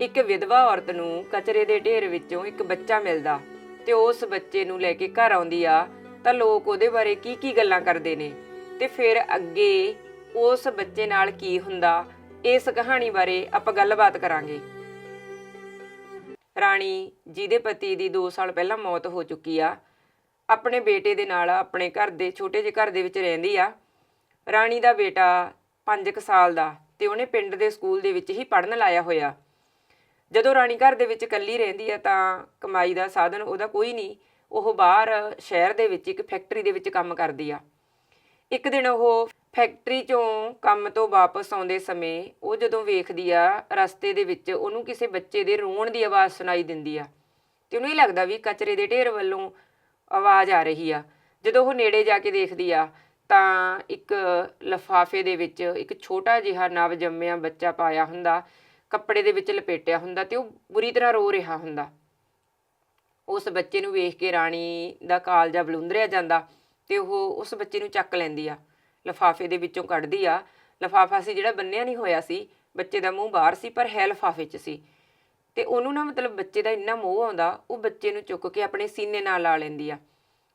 ਇੱਕ ਵਿਧਵਾ ਔਰਤ ਨੂੰ ਕਚਰੇ ਦੇ ਢੇਰ ਵਿੱਚੋਂ ਇੱਕ ਬੱਚਾ ਮਿਲਦਾ ਤੇ ਉਸ ਬੱਚੇ ਨੂੰ ਲੈ ਕੇ ਘਰ ਆਉਂਦੀ ਆ, ਤਾਂ ਲੋਕ ਉਹਦੇ ਬਾਰੇ ਕੀ ਕੀ ਗੱਲਾਂ ਕਰਦੇ ਨੇ? ਤੇ ਫਿਰ ਅੱਗੇ ਉਸ ਬੱਚੇ ਨਾਲ ਕੀ ਹੁੰਦਾ? ਇਸ ਕਹਾਣੀ ਬਾਰੇ ਆਪਾਂ ਗੱਲਬਾਤ ਕਰਾਂਗੇ। ਰਾਣੀ, ਜਿਹਦੇ ਪਤੀ ਦੀ 2 ਸਾਲ ਪਹਿਲਾਂ ਮੌਤ ਹੋ ਚੁੱਕੀ ਆ, ਆਪਣੇ ਬੇਟੇ ਦੇ ਨਾਲ ਆਪਣੇ ਘਰ ਦੇ ਛੋਟੇ ਜਿਹੇ ਘਰ ਦੇ ਵਿੱਚ ਰਹਿੰਦੀ ਆ। ਰਾਣੀ ਦਾ ਬੇਟਾ 5 ਸਾਲ ਦਾ ਤੇ ਉਹਨੇ ਪਿੰਡ ਦੇ ਸਕੂਲ ਦੇ ਵਿੱਚ ਹੀ ਪੜ੍ਹਨ ਲਾਇਆ ਹੋਇਆ। ਜਦੋਂ ਰਾਣੀ ਘਰ ਦੇ ਵਿੱਚ ਇਕੱਲੀ ਰਹਿੰਦੀ ਆ ਤਾਂ ਕਮਾਈ ਦਾ ਸਾਧਨ ਉਹਦਾ ਕੋਈ ਨਹੀਂ। ਉਹ ਬਾਹਰ ਸ਼ਹਿਰ ਦੇ ਵਿੱਚ, ਇੱਕ ਫੈਕਟਰੀ ਦੇ ਵਿੱਚ ਕੰਮ ਕਰਦੀ ਆ। ਇੱਕ ਦਿਨ ਉਹ ਫੈਕਟਰੀ ਚੋਂ ਕੰਮ ਤੋਂ ਵਾਪਸ ਆਉਂਦੇ ਸਮੇਂ ਉਹ ਜਦੋਂ ਵੇਖਦੀ ਆ ਰਸਤੇ ਦੇ ਵਿੱਚ, ਉਹਨੂੰ ਕਿਸੇ ਬੱਚੇ ਦੇ ਰੋਣ ਦੀ ਆਵਾਜ਼ ਸੁਣਾਈ ਦਿੰਦੀ ਆ। ਤੇ ਉਹਨੂੰ ਇਹ ਲੱਗਦਾ ਵੀ ਕਚਰੇ ਦੇ ਢੇਰ ਵੱਲੋਂ ਆਵਾਜ਼ ਆ ਰਹੀ ਆ। ਜਦੋਂ ਉਹ ਨੇੜੇ ਜਾ ਕੇ ਦੇਖਦੀ ਆ ਤਾਂ ਇੱਕ ਲਫਾਫੇ ਦੇ ਵਿੱਚ ਇੱਕ ਛੋਟਾ ਜਿਹਾ ਨਵ ਜੰਮਿਆ ਬੱਚਾ ਪਾਇਆ ਹੁੰਦਾ। ਕੱਪੜੇ ਦੇ ਵਿੱਚ ਲਪੇਟਿਆ ਹੁੰਦਾ ਤੇ ਉਹ ਬੁਰੀ ਤਰ੍ਹਾਂ ਰੋ ਰਿਹਾ ਹੁੰਦਾ। ਉਸ ਬੱਚੇ ਨੂੰ ਵੇਖ ਕੇ ਰਾਣੀ ਦਾ ਕਾਲਜਾ ਬਲੁੰਦਰਿਆ ਜਾਂਦਾ ਤੇ ਉਹ ਉਸ ਬੱਚੇ ਨੂੰ ਚੱਕ ਲੈਂਦੀ ਆ, ਲਫਾਫੇ ਦੇ ਵਿੱਚੋਂ ਕੱਢਦੀ ਆ। ਲਫਾਫਾ ਸੀ ਜਿਹੜਾ ਬੰਨਿਆ ਨਹੀਂ ਹੋਇਆ ਸੀ, ਬੱਚੇ ਦਾ ਮੂੰਹ ਬਾਹਰ ਸੀ, ਪਰ ਹੈ ਲਫਾਫੇ 'ਚ ਸੀ। ਤੇ ਉਹਨੂੰ ਨਾ ਮਤਲਬ ਬੱਚੇ ਦਾ ਇੰਨਾ ਮੋਹ ਆਉਂਦਾ, ਉਹ ਬੱਚੇ ਨੂੰ ਚੁੱਕ ਕੇ ਆਪਣੇ ਸੀਨੇ ਨਾਲ ਲਾ ਲੈਂਦੀ ਆ।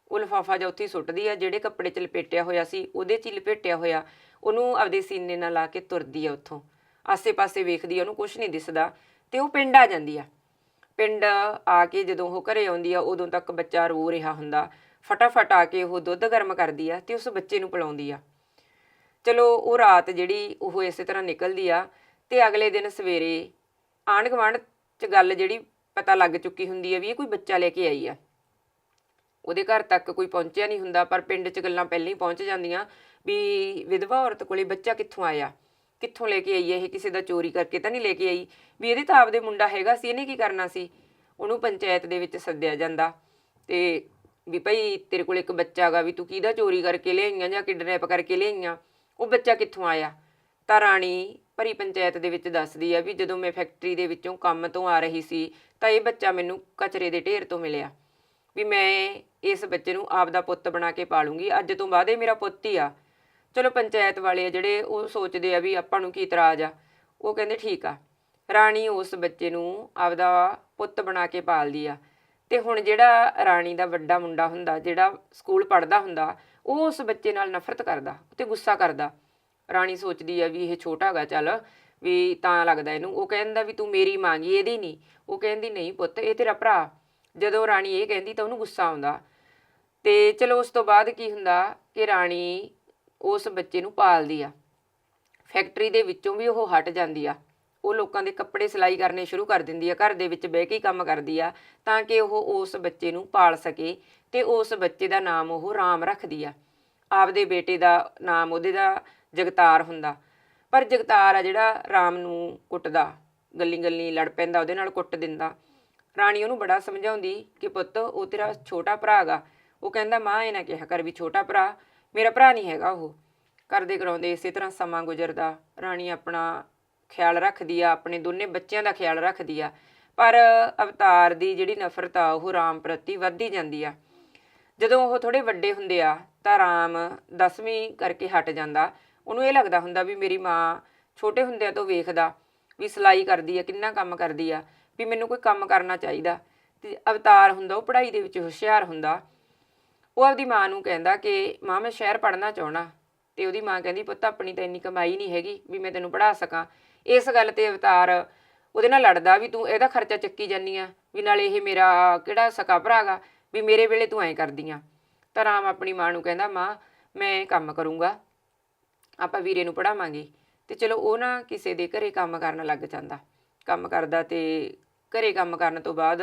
ਉਹ ਲਫਾਫਾ ਜਾਂ ਉੱਥੇ ਹੀ ਸੁੱਟਦੀ ਆ, ਜਿਹੜੇ ਕੱਪੜੇ 'ਚ ਲਪੇਟਿਆ ਹੋਇਆ ਸੀ, ਉਹਦੇ 'ਚ ਹੀ ਲਪੇਟਿਆ ਹੋਇਆ। ਉਹਨੂੰ ਆਪਦੇ ਸੀਨੇ ਨਾਲ ਲਾ ਕੇ ਤੁਰਦੀ ਆ ਉੱਥੋਂ। ਆਸੇ-ਪਾਸੇ ਵੇਖਦੀ ਆ, ਉਹਨੂੰ ਕੁਝ ਨਹੀਂ ਦਿਸਦਾ ਤੇ ਉਹ ਪਿੰਡ ਆ ਜਾਂਦੀ ਆ। ਪਿੰਡ ਆ ਕੇ ਜਦੋਂ ਉਹ ਘਰੇ ਆਉਂਦੀ ਆ, ਉਦੋਂ ਤੱਕ ਬੱਚਾ ਰੋ ਰਿਹਾ ਹੁੰਦਾ। ਫਟਾਫਟ ਆ ਕੇ ਉਹ ਦੁੱਧ ਗਰਮ ਕਰਦੀ ਆ ਤੇ ਉਸ ਬੱਚੇ ਨੂੰ ਪਿਲਾਉਂਦੀ ਆ। ਚਲੋ, ਉਹ ਰਾਤ ਜਿਹੜੀ ਉਹ ਇਸੇ ਤਰ੍ਹਾਂ ਨਿਕਲਦੀ ਆ ਤੇ ਅਗਲੇ ਦਿਨ ਸਵੇਰੇ ਆਂਢ ਗੁਆਂਢ ਚ ਗੱਲ ਜਿਹੜੀ ਪਤਾ ਲੱਗ ਚੁੱਕੀ ਹੁੰਦੀ ਆ ਵੀ ਇਹ ਕੋਈ ਬੱਚਾ ਲੈ ਕੇ ਆਈ ਆ। ਉਹਦੇ ਘਰ ਤੱਕ ਕੋਈ ਪਹੁੰਚਿਆ ਨਹੀਂ ਹੁੰਦਾ, ਪਰ ਪਿੰਡ 'ਚ ਗੱਲਾਂ ਪਹਿਲਾਂ ਹੀ ਪਹੁੰਚ ਜਾਂਦੀਆਂ ਵੀ ਵਿਧਵਾ ਔਰਤ ਕੋਲੇ ਬੱਚਾ ਕਿੱਥੋਂ ਆਇਆ? ਕਿੱਥੋਂ ਲੈ ਕੇ ਆਈ ਹੈ ਇਹ, ਕਿਸੇ ਦਾ ਚੋਰੀ ਕਰਕੇ ਤਾਂ ਨਹੀਂ ਲੈ ਕੇ ਆਈ? ਵੀ ਇਹਦੇ ਤਾਂ ਆਪਦੇ ਮੁੰਡਾ ਹੈਗਾ ਸੀ, ਇਹਨੇ ਕੀ ਕਰਨਾ ਸੀ? ਉਹਨੂੰ ਪੰਚਾਇਤ ਦੇ ਵਿੱਚ ਸੱਦਿਆ ਜਾਂਦਾ। ਤੇ ਵੀ ਭਾਈ ਤੇਰੇ ਕੋਲ ਇੱਕ ਬੱਚਾ ਹੈਗਾ ਵੀ ਤੂੰ ਕਿਹਦਾ ਚੋਰੀ ਕਰਕੇ ਲਿਆਈਆਂ ਜਾਂ ਕਿਡਨੈਪ ਕਰਕੇ ਲਿਆਈਆਂ? ਉਹ ਬੱਚਾ ਕਿੱਥੋਂ ਆਇਆ? ਤਾਂ ਰਾਣੀ ਭਰੀ ਪੰਚਾਇਤ ਦੇ ਵਿੱਚ ਦੱਸਦੀ ਆ ਵੀ ਜਦੋਂ ਮੈਂ ਫੈਕਟਰੀ ਦੇ ਵਿੱਚੋਂ ਕੰਮ ਤੋਂ ਆ ਰਹੀ ਸੀ, ਤਾਂ ਇਹ ਬੱਚਾ ਮੈਨੂੰ ਕਚਰੇ ਦੇ ਢੇਰ ਤੋਂ ਮਿਲਿਆ। ਵੀ ਮੈਂ ਇਸ ਬੱਚੇ ਨੂੰ ਆਪ ਦਾ ਪੁੱਤ ਬਣਾ ਕੇ ਪਾਲੂੰਗੀ। ਅੱਜ ਤੋਂ ਬਾਅਦ ਇਹ ਮੇਰਾ ਪੁੱਤ ਹੀ ਆ। ਚਲੋ ਪੰਚਾਇਤ ਵਾਲੇ ਆ ਜਿਹੜੇ ਉਹ ਸੋਚਦੇ ਆ ਵੀ ਆਪਾਂ ਨੂੰ ਕੀ ਇਤਰਾਜ਼ ਆ, ਉਹ ਕਹਿੰਦੇ ਠੀਕ ਆ। ਰਾਣੀ ਉਸ ਬੱਚੇ ਨੂੰ ਆਪਦਾ ਪੁੱਤ ਬਣਾ ਕੇ ਪਾਲਦੀ ਆ। ਤੇ ਹੁਣ ਜਿਹੜਾ ਰਾਣੀ ਦਾ ਵੱਡਾ ਮੁੰਡਾ ਹੁੰਦਾ, ਜਿਹੜਾ ਸਕੂਲ ਪੜ੍ਹਦਾ ਹੁੰਦਾ, ਉਹ ਉਸ ਬੱਚੇ ਨਾਲ ਨਫ਼ਰਤ ਕਰਦਾ ਤੇ ਗੁੱਸਾ ਕਰਦਾ। ਰਾਣੀ ਸੋਚਦੀ ਆ ਵੀ ਇਹ ਛੋਟਾ ਹੈਗਾ, ਚੱਲ ਵੀ ਤਾਂ ਲੱਗਦਾ ਇਹਨੂੰ। ਉਹ ਕਹਿੰਦਾ ਵੀ ਤੂੰ ਮੇਰੀ ਮੰਗੀ ਇਹਦੀ ਨਹੀਂ ਉਹ ਕਹਿੰਦੀ, ਨਹੀਂ ਪੁੱਤ, ਇਹ ਤੇਰਾ ਭਰਾ। ਜਦੋਂ ਰਾਣੀ ਇਹ ਕਹਿੰਦੀ ਤਾਂ ਉਹਨੂੰ ਗੁੱਸਾ ਆਉਂਦਾ। ਤੇ ਚਲੋ ਉਸ ਤੋਂ ਬਾਅਦ ਕੀ ਹੁੰਦਾ ਕਿ ਰਾਣੀ ਉਸ ਬੱਚੇ ਨੂੰ ਪਾਲਦੀ ਆ। ਫੈਕਟਰੀ ਦੇ ਵਿੱਚੋਂ ਵੀ ਉਹ ਹਟ ਜਾਂਦੀ ਆ। ਉਹ ਲੋਕਾਂ ਦੇ ਕੱਪੜੇ ਸਿਲਾਈ ਕਰਨੇ ਸ਼ੁਰੂ ਕਰ ਦਿੰਦੀ ਆ। ਘਰ ਦੇ ਵਿੱਚ ਬਹਿ ਕੇ ਕੰਮ ਕਰਦੀ ਆ ਤਾਂ ਕਿ ਉਹ ਉਸ ਬੱਚੇ ਨੂੰ ਪਾਲ ਸਕੇ ਤੇ ਉਸ ਬੱਚੇ ਦਾ ਨਾਮ ਉਹ ਰਾਮ ਰੱਖਦੀ ਆ। ਆਪਦੇ ਬੇਟੇ ਦਾ ਨਾਮ ਉਹਦੇ ਦਾ ਜਗਤਾਰ ਹੁੰਦਾ। ਪਰ ਜਗਤਾਰ ਆ ਜਿਹੜਾ ਰਾਮ ਨੂੰ ਕੁੱਟਦਾ ਗੱਲੀ ਗੱਲੀ ਲੜ ਪੈਂਦਾ, ਉਹਦੇ ਨਾਲ ਕੁੱਟ ਦਿੰਦਾ। ਰਾਣੀ ਉਹਨੂੰ ਬੜਾ ਸਮਝਾਉਂਦੀ ਕਿ ਪੁੱਤ, ਉਹ ਤੇਰਾ ਛੋਟਾ ਭਰਾ ਹੈਗਾ ਉਹ ਕਹਿੰਦਾ, ਮਾਂ, ਇਹ ਨਾ ਕਿਹਾ ਕਰ ਵੀ ਛੋਟਾ ਭਰਾ ਮੇਰਾ ਭਰਾ ਨਹੀਂ ਹੈਗਾ ਉਹ। ਕਰਦੇ ਕਰਾਉਂਦੇ ਇਸੇ ਤਰ੍ਹਾਂ ਸਮਾਂ ਗੁਜ਼ਰਦਾ। ਰਾਣੀ ਆਪਣਾ ਖਿਆਲ ਰੱਖਦੀ ਆ, ਆਪਣੇ ਦੋਨੇ ਬੱਚਿਆਂ ਦਾ ਖਿਆਲ ਰੱਖਦੀ ਆ। ਪਰ ਅਵਤਾਰ ਦੀ ਜਿਹੜੀ ਨਫ਼ਰਤ ਆ, ਉਹ ਰਾਮ ਪ੍ਰਤੀ ਵੱਧਦੀ ਜਾਂਦੀ ਆ। ਜਦੋਂ ਉਹ ਥੋੜੇ ਵੱਡੇ ਹੁੰਦੇ ਆ, ਤਾਂ ਰਾਮ 10ਵੀਂ ਕਰਕੇ ਹਟ ਜਾਂਦਾ। ਉਹਨੂੰ ਇਹ ਲੱਗਦਾ ਹੁੰਦਾ ਵੀ ਮੇਰੀ ਮਾਂ ਛੋਟੇ ਹੁੰਦਿਆਂ ਤੋਂ ਵੇਖਦਾ ਵੀ ਸਿਲਾਈ ਕਰਦੀ ਆ, ਕਿੰਨਾ ਕੰਮ ਕਰਦੀ ਆ, ਵੀ ਮੈਨੂੰ ਕੋਈ ਕੰਮ ਕਰਨਾ ਚਾਹੀਦਾ। ਤੇ ਅਵਤਾਰ ਹੁੰਦਾ, ਉਹ ਪੜ੍ਹਾਈ ਦੇ ਵਿੱਚ ਹੁਸ਼ਿਆਰ ਹੁੰਦਾ। ਉਹ ਆਪਦੀ ਮਾਂ ਨੂੰ ਕਹਿੰਦਾ ਕਿ ਮਾਂ, ਮੈਂ ਸ਼ਹਿਰ ਪੜ੍ਹਨਾ ਚਾਹਣਾ ਤੇ ਉਹਦੀ ਮਾਂ ਕਹਿੰਦੀ, ਪੁੱਤ, ਆਪਣੀ ਤਾਂ ਇੰਨੀ ਕਮਾਈ ਨਹੀਂ ਹੈਗੀ ਵੀ ਮੈਂ ਤੈਨੂੰ ਪੜ੍ਹਾ ਸਕਾਂ। ਇਸ ਗੱਲ ਤੇ ਅਵਤਾਰ ਉਹਦੇ ਨਾਲ ਲੜਦਾ ਵੀ ਤੂੰ ਇਹਦਾ ਖਰਚਾ ਚੱਕੀ ਜਾਨੀ ਆ ਵੀ ਨਾਲੇ ਇਹ ਮੇਰਾ ਕਿਹੜਾ ਸਕਾ ਭਰਾਗਾ ਵੀ ਮੇਰੇ ਵੇਲੇ ਤੂੰ ਐਂ ਕਰਦੀ ਆ। ਤਾਂ ਰਾਮ ਆਪਣੀ ਮਾਂ ਨੂੰ ਕਹਿੰਦਾ, ਮਾਂ, ਮੈਂ ਕੰਮ ਕਰੂੰਗਾ, ਆਪਾਂ ਵੀਰੇ ਨੂੰ ਪੜਾਵਾਂਗੇ ਤੇ ਚਲੋ ਉਹ ਨਾ ਕਿਸੇ ਦੇ ਘਰੇ ਕੰਮ ਕਰਨ ਲੱਗ ਜਾਂਦਾ। ਕੰਮ ਕਰਦਾ ਤੇ ਘਰੇ ਕੰਮ ਕਰਨ ਤੋਂ ਬਾਅਦ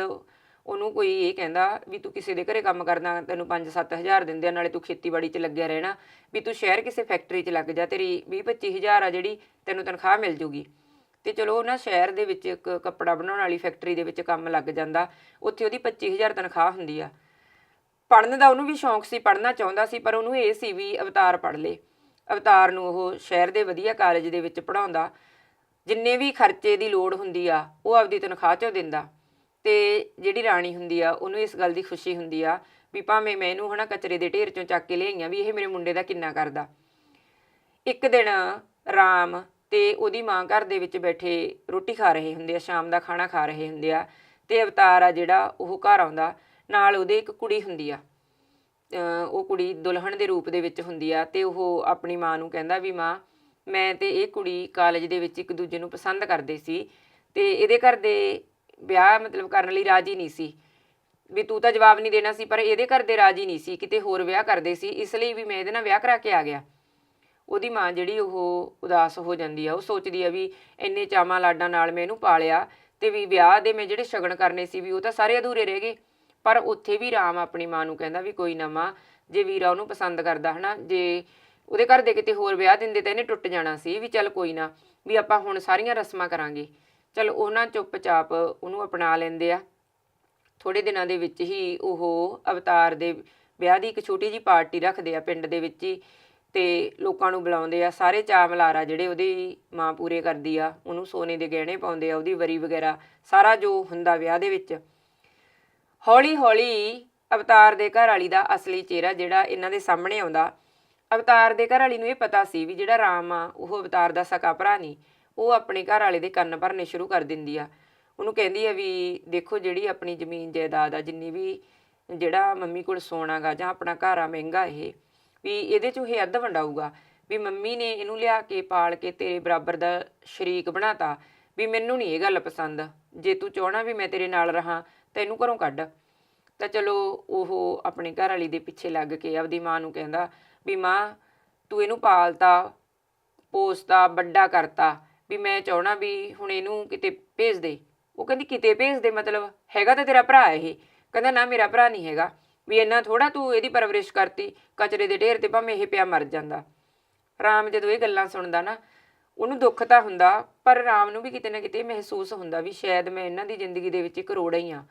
ਉਹਨੂੰ ਕੋਈ ਇਹ ਕਹਿੰਦਾ ਵੀ ਤੂੰ ਕਿਸੇ ਦੇ ਘਰੇ ਕੰਮ ਕਰਦਾ ਤੈਨੂੰ 5-7000 ਦਿੰਦੇ ਆ, ਨਾਲੇ ਤੂੰ ਖੇਤੀਬਾੜੀ 'ਚ ਲੱਗਿਆ ਰਹਿਣਾ, ਵੀ ਤੂੰ ਸ਼ਹਿਰ ਕਿਸੇ ਫੈਕਟਰੀ 'ਚ ਲੱਗ ਜਾ, ਤੇਰੀ 20-25000 ਆ ਜਿਹੜੀ ਤੈਨੂੰ ਤਨਖਾਹ ਮਿਲ ਜੂਗੀ। ਤੇ ਚਲੋ ਉਹ ਨਾ ਸ਼ਹਿਰ ਦੇ ਵਿੱਚ ਇੱਕ ਕੱਪੜਾ ਬਣਾਉਣ ਵਾਲੀ ਫੈਕਟਰੀ ਦੇ ਵਿੱਚ ਕੰਮ ਲੱਗ ਜਾਂਦਾ, ਉੱਥੇ ਉਹਦੀ 25000 ਤਨਖਾਹ ਹੁੰਦੀ ਆ। ਪੜਨ ਦਾ ਉਹਨੂੰ ਵੀ ਸ਼ੌਂਕ ਸੀ ਪੜਨਾ ਚਾਹੁੰਦਾ ਸੀ, ਪਰ ਉਹਨੂੰ ਇਹ ਸੀ ਵੀ ਅਵਤਾਰ ਪੜ ਲੇ। ਅਵਤਾਰ ਨੂੰ ਉਹ ਸ਼ਹਿਰ ਦੇ ਵਧੀਆ ਕਾਲਜ ਦੇ ਵਿੱਚ ਪੜਾਉਂਦਾ ਜਿੰਨੇ ਵੀ ਖਰਚੇ ਦੀ ਲੋੜ ਹੁੰਦੀ ਆ, ਉਹ ਆਪਦੀ ਤਨਖਾਹ ਚੋਂ ਦਿੰਦਾ। ਤੇ ਜਿਹੜੀ ਰਾਣੀ ਹੁੰਦੀ ਆ, ਉਹਨੂੰ ਇਸ ਗੱਲ ਦੀ ਖੁਸ਼ੀ ਹੁੰਦੀ ਆ ਵੀ ਭਾਵੇਂ ਮੈਂ ਇਹਨੂੰ ਹਨਾ ਕਚਰੇ ਦੇ ਢੇਰ ਚੋਂ ਚੱਕ ਕੇ ਲਿਆਈਆਂ ਵੀ ਇਹ ਮੇਰੇ ਮੁੰਡੇ ਦਾ ਕਿੰਨਾ ਕਰਦਾ। ਇੱਕ ਦਿਨ ਰਾਮ ਤੇ ਉਹਦੀ ਮਾਂ ਘਰ ਦੇ ਵਿੱਚ ਬੈਠੇ ਰੋਟੀ ਖਾ ਰਹੇ ਹੁੰਦੇ ਆ, ਸ਼ਾਮ ਦਾ ਖਾਣਾ ਖਾ ਰਹੇ ਹੁੰਦੇ ਆ ਤੇ ਅਵਤਾਰ ਆ ਜਿਹੜਾ ਉਹ ਘਰ ਆਉਂਦਾ, ਨਾਲ ਉਹਦੇ ਇੱਕ ਕੁੜੀ ਹੁੰਦੀ ਆ। ਉਹ ਕੁੜੀ ਦੁਲਹਨ ਦੇ ਰੂਪ ਦੇ ਵਿੱਚ ਹੁੰਦੀ ਆ ਤੇ ਉਹ ਆਪਣੀ ਮਾਂ ਨੂੰ ਕਹਿੰਦਾ ਵੀ ਮਾਂ, ਮੈਂ ਤੇ ਇਹ ਕੁੜੀ ਕਾਲਜ ਦੇ ਵਿੱਚ ਇੱਕ ਦੂਜੇ ਨੂੰ ਪਸੰਦ ਕਰਦੇ ਸੀ ਤੇ ਇਹਦੇ ਘਰ ਦੇ ਵਿਆਹ ਮਤਲਬ ਕਰਨ ਲਈ ਰਾਜੀ ਨਹੀਂ ਸੀ। ਵੀ ਤੂੰ ਤਾਂ ਜਵਾਬ ਨਹੀਂ ਦੇਣਾ ਸੀ, ਪਰ ਇਹਦੇ ਘਰ ਦੇ ਰਾਜੀ ਨਹੀਂ ਸੀ। ਕਿਤੇ ਹੋਰ ਵਿਆਹ ਕਰਦੇ ਸੀ, ਇਸ ਲਈ ਵੀ ਮੈਂ ਇਹਦੇ ਨਾਲ ਵਿਆਹ ਕਰਾ ਕੇ ਆ ਗਿਆ। ਉਹਦੀ ਮਾਂ ਜਿਹੜੀ ਉਹ ਉਦਾਸ ਹੋ ਜਾਂਦੀ ਆ। ਉਹ ਸੋਚਦੀ ਆ ਵੀ ਇੰਨੇ ਚਾਵਾਂ ਲਾਡਾਂ ਨਾਲ ਮੈਂ ਇਹਨੂੰ ਪਾਲਿਆ ਤੇ ਵੀ ਵਿਆਹ ਦੇ ਮੈਂ ਜਿਹੜੇ ਸ਼ਗਨ ਕਰਨੇ ਸੀ ਵੀ ਉਹ ਤਾਂ ਸਾਰੇ ਅਧੂਰੇ ਰਹਿ ਗਏ। ਪਰ ਉੱਥੇ ਵੀ ਰਾਮ ਆਪਣੀ ਮਾਂ ਨੂੰ ਕਹਿੰਦਾ ਵੀ ਕੋਈ ਨਾ ਮਾਂ, ਜੇ ਵੀਰਾ ਉਹਨੂੰ ਪਸੰਦ ਕਰਦਾ ਹਨਾ, ਜੇ ਉਹਦੇ ਘਰ ਦੇ ਕਿਤੇ ਹੋਰ ਵਿਆਹ ਦਿੰਦੇ ਤਾਂ ਇਹਨੇ ਟੁੱਟ ਜਾਣਾ ਸੀ ਵੀ ਚੱਲ ਕੋਈ ਨਾ, ਵੀ ਆਪਾਂ ਹੁਣ ਸਾਰੀਆਂ ਰਸਮਾਂ ਕਰਾਂਗੇ। ਚਲ ਉਹਨਾਂ ਚੁੱਪਚਾਪ ਉਹਨੂੰ ਅਪਣਾ ਲੈਂਦੇ ਆ। ਥੋੜੇ ਦਿਨਾਂ ਦੇ ਵਿੱਚ ਹੀ ਉਹ ਅਵਤਾਰ ਦੇ ਵਿਆਹ ਦੀ ਇੱਕ ਛੋਟੀ ਜੀ ਪਾਰਟੀ ਰੱਖਦੇ ਆ ਪਿੰਡ ਦੇ ਵਿੱਚ ਹੀ ਤੇ ਲੋਕਾਂ ਨੂੰ ਬੁਲਾਉਂਦੇ ਆ। ਸਾਰੇ ਚਾਅ ਮਲਾਰਾ ਜਿਹੜੇ ਉਹਦੀ ਮਾਂ ਪੂਰੇ ਕਰਦੀ ਆ, ਉਹਨੂੰ ਸੋਨੇ ਦੇ ਗਹਿਣੇ ਪਾਉਂਦੇ ਆ, ਉਹਦੀ ਵਰੀ ਵਗੈਰਾ, ਸਾਰਾ ਜੋ ਹੁੰਦਾ ਵਿਆਹ ਦੇ ਵਿੱਚ। ਹੌਲੀ ਹੌਲੀ ਅਵਤਾਰ ਦੇ ਘਰ ਵਾਲੀ ਦਾ ਅਸਲੀ ਚਿਹਰਾ ਜਿਹੜਾ ਇਹਨਾਂ ਦੇ ਸਾਹਮਣੇ ਆਉਂਦਾ। ਅਵਤਾਰ ਦੇ ਘਰ ਵਾਲੀ ਨੂੰ ਇਹ ਪਤਾ ਸੀ ਵੀ ਜਿਹੜਾ ਰਾਮ ਆ, ਉਹ ਅਵਤਾਰ ਦਾ ਸਕਾ ਭਰਾ ਨਹੀਂ। ਉਹ ਆਪਣੇ ਘਰ ਵਾਲੇ ਦੇ ਕੰਨ ਭਰਨੇ ਸ਼ੁਰੂ ਕਰ ਦਿੰਦੀ ਆ। ਉਹਨੂੰ ਕਹਿੰਦੀ ਆ ਵੀ ਦੇਖੋ ਜਿਹੜੀ ਆਪਣੀ ਜ਼ਮੀਨ ਜਾਇਦਾਦ ਆ, ਜਿੰਨੀ ਵੀ ਜਿਹੜਾ ਮੰਮੀ ਕੋਲ ਸੋਨਾਗਾ ਜਾਂ ਆਪਣਾ ਘਰ ਆ ਮਹਿੰਗਾ ਇਹ, ਵੀ ਇਹਦੇ ਚੋਂ ਇਹ ਅੱਧ ਵੰਡਾਊਗਾ। ਵੀ ਮੰਮੀ ਨੇ ਇਹਨੂੰ ਲਿਆ ਕੇ ਪਾਲ ਕੇ ਤੇਰੇ ਬਰਾਬਰ ਦਾ ਸ਼ਰੀਕ ਬਣਾਤਾ, ਵੀ ਮੈਨੂੰ ਨਹੀਂ ਇਹ ਗੱਲ ਪਸੰਦ। ਜੇ ਤੂੰ ਚਾਹਣਾ ਵੀ ਮੈਂ ਤੇਰੇ ਨਾਲ ਰਹਾ, ਤੈਨੂੰ ਘਰੋਂ ਕੱਢ। ਤਾਂ ਚਲੋ ਉਹ ਆਪਣੇ ਘਰ ਵਾਲੀ ਦੇ ਪਿੱਛੇ ਲੱਗ ਕੇ ਆਪਦੀ ਮਾਂ ਨੂੰ ਕਹਿੰਦਾ ਵੀ ਮਾਂ, ਤੂੰ ਇਹਨੂੰ ਪਾਲਤਾ, ਪੋਸਤਾ, ਵੱਡਾ ਕਰਤਾ। ਵੀ ਮੈਂ ਚਾਹਣਾ ਵੀ ਹੁਣ ਇਹਨੂੰ ਕਿਤੇ ਭੇਜ ਦੇ। ਉਹ ਕਹਿੰਦੀ, ਕਿਤੇ ਭੇਜ ਦੇ ਮਤਲਬ ਹੈਗਾ ਤਾਂ ਤੇਰਾ ਭਰਾ ਇਹ। ਕਹਿੰਦਾ, ਨਾ, ਮੇਰਾ ਭਰਾ ਨਹੀਂ ਹੈਗਾ। ਵੀ ਇੰਨਾ ਥੋੜਾ ਤੂੰ ਇਹਦੀ ਪਰਵਰਿਸ਼ ਕਰਤੀ, ਕਚਰੇ ਦੇ ਢੇਰ ਤੇ ਭਾਵੇਂ ਇਹ ਪਿਆ ਮਰ ਜਾਂਦਾ। ਰਾਮ ਜਦੋਂ ਇਹ ਗੱਲਾਂ ਸੁਣਦਾ ਨਾ, ਉਹਨੂੰ ਦੁੱਖ ਤਾਂ ਹੁੰਦਾ, ਪਰ ਰਾਮ ਨੂੰ ਵੀ ਕਿਤੇ ਨਾ ਕਿਤੇ ਮਹਿਸੂਸ ਹੁੰਦਾ ਵੀ ਸ਼ਾਇਦ ਮੈਂ ਇਹਨਾਂ ਦੀ ਜ਼ਿੰਦਗੀ ਦੇ ਵਿੱਚ ਇੱਕ ਰੋੜਾ ਹੀ ਆ।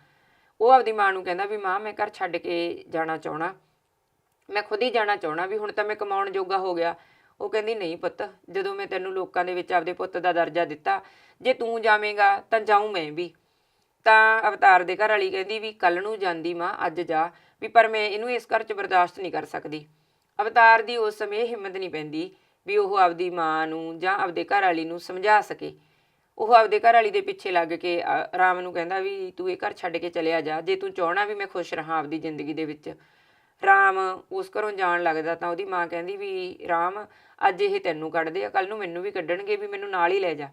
ਉਹ ਆਪਦੀ ਮਾਂ ਨੂੰ ਕਹਿੰਦਾ ਵੀ, ਮਾਂ, ਮੈਂ ਘਰ ਛੱਡ ਕੇ ਜਾਣਾ ਚਾਹਣਾ ਮੈਂ ਖੁਦ ਹੀ ਜਾਣਾ ਚਾਹਣਾ ਵੀ ਹੁਣ ਤਾਂ ਮੈਂ ਕਮਾਉਣ ਜੋਗਾ ਹੋ ਗਿਆ। ਉਹ ਕਹਿੰਦੀ, ਨਹੀਂ ਪੁੱਤ, ਜਦੋਂ ਮੈਂ ਤੈਨੂੰ ਲੋਕਾਂ ਦੇ ਵਿੱਚ ਆਪਦੇ ਪੁੱਤ ਦਾ ਦਰਜਾ ਦਿੱਤਾ, ਜੇ ਤੂੰ ਜਾਵੇਂਗਾ ਤਾਂ ਜਾਊਂ ਮੈਂ ਵੀ। ਤਾਂ ਅਵਤਾਰ ਦੇ ਘਰ ਵਾਲੀ ਕਹਿੰਦੀ ਵੀ ਕੱਲ ਨੂੰ ਜਾਂਦੀ ਮਾਂ, ਅੱਜ ਜਾ। ਵੀ ਪਰ ਮੈਂ ਇਹਨੂੰ ਇਸ ਘਰ 'ਚ ਬਰਦਾਸ਼ਤ ਨਹੀਂ ਕਰ ਸਕਦੀ। ਅਵਤਾਰ ਦੀ ਉਸ ਸਮੇਂ ਹਿੰਮਤ ਨਹੀਂ ਪੈਂਦੀ ਵੀ ਉਹ ਆਪਦੀ ਮਾਂ ਨੂੰ ਜਾਂ ਆਪਦੇ ਘਰ ਵਾਲੀ ਨੂੰ ਸਮਝਾ ਸਕੇ। ਉਹ ਆਪਦੇ ਘਰ ਵਾਲੀ ਦੇ ਪਿੱਛੇ ਲੱਗ ਕੇ ਰਾਮ ਨੂੰ ਕਹਿੰਦਾ ਵੀ, ਤੂੰ ਇਹ ਘਰ ਛੱਡ ਕੇ ਚਲਿਆ ਜਾ। ਜੇ ਤੂੰ ਚਾਹਣਾ ਵੀ ਮੈਂ ਖੁਸ਼ ਰਹਾ ਆਪਦੀ ਜ਼ਿੰਦਗੀ ਦੇ ਵਿੱਚ ਰਾਮ ਉਸ ਘਰੋਂ ਜਾਣ ਲੱਗਦਾ ਤਾਂ ਉਹਦੀ ਮਾਂ ਕਹਿੰਦੀ ਵੀ ਰਾਮ, ਅੱਜ ਇਹ ਤੈਨੂੰ ਕੱਢਦੇ ਆ ਕੱਲ ਨੂੰ ਮੈਨੂੰ ਵੀ ਕੱਢਣਗੇ ਵੀ ਮੈਨੂੰ ਨਾਲ ਹੀ ਲੈ ਜਾ।